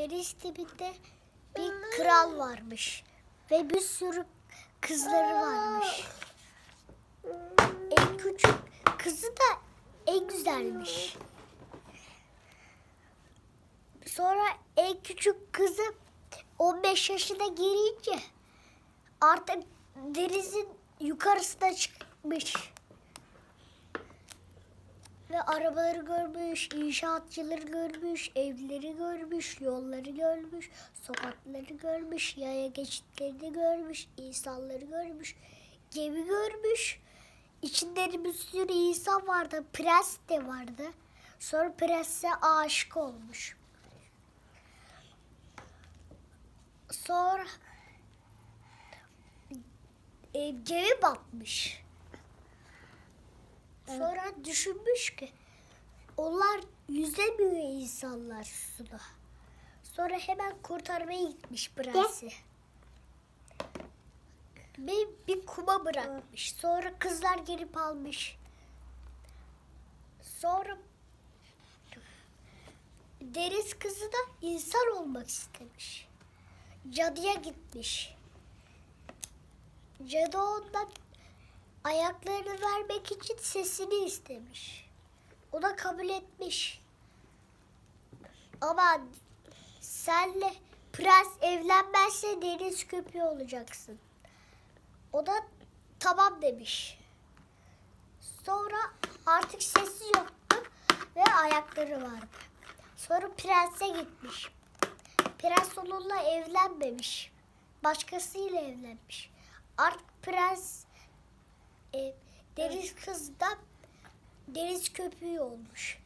deniz dibinde bir kral varmış. Ve bir sürü kızları varmış. En küçük kızı da en güzelmiş. Sonra en küçük kızı 15 yaşına girince artık denizin yukarısına çıkmış. Ve arabaları görmüş, inşaatçıları görmüş, evleri görmüş, yolları görmüş, sokakları görmüş, yaya geçitlerini görmüş, insanları görmüş, gemi görmüş. İçinde de bir sürü insan vardı, prens de vardı. Sonra prense aşık olmuş. Sonra e, gemi batmış. Sonra düşünmüş ki onlar yüzemiyor insanlar suda. Sonra hemen kurtarmaya gitmiş prensi. Bir, bir kuma bırakmış. Sonra kızlar gelip almış. Sonra deniz kızı da insan olmak istemiş. Cadıya gitmiş. Cadı ondan ayaklarını vermek için sesini istemiş. O da kabul etmiş. Ama senle prens evlenmezse deniz köpüğü olacaksın. O da tamam demiş. Sonra artık sesi yoktu ve ayakları vardı. Sonra prense gitmiş. Prens onunla evlenmemiş. Başkasıyla evlenmiş. Artık prens e, deniz kızı da deniz köpüğü olmuş.